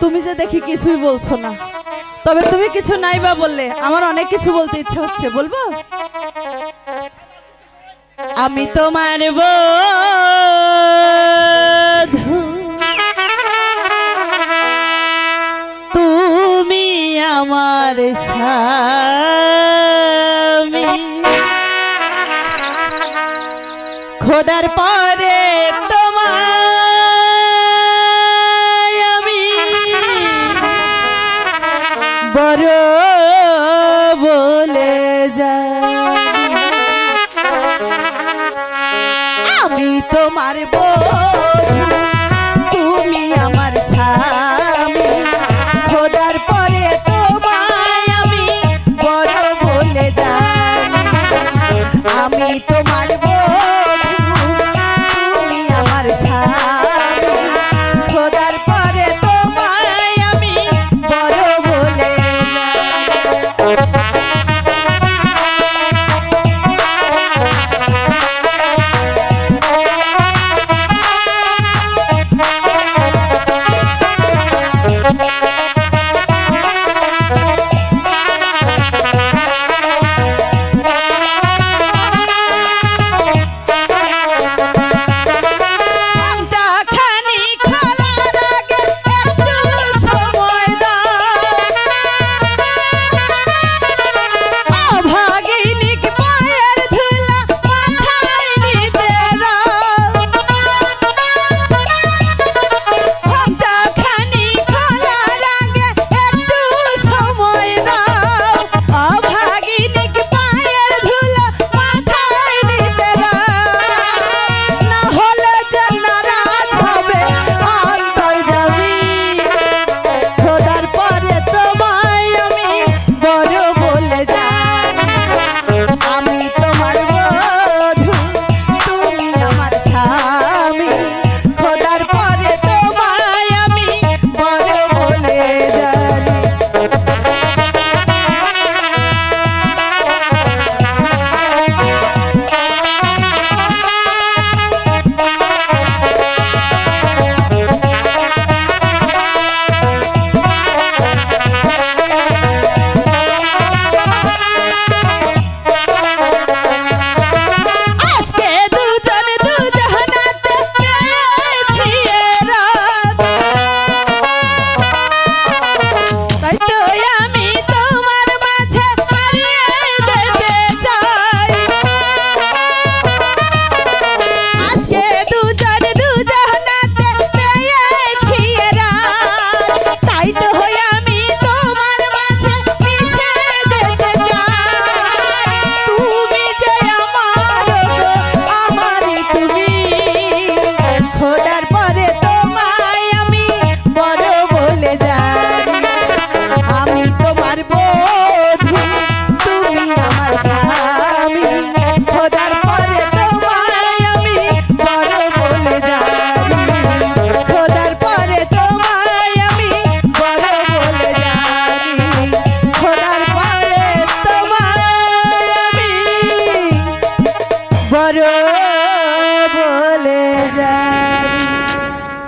তুমি যে দেখি কিছুই বলছো না। তবে তুমি কিছু নাই বা বললে, আমার অনেক কিছু বলতে ইচ্ছে হচ্ছে, বলব? আমি তোমার বধূ করো বলে যায়। আমি তোমার বধু তুমি আমার স্বামী। খোদার পরে তোমায় আমি বড় বলে যাই আমি তোমার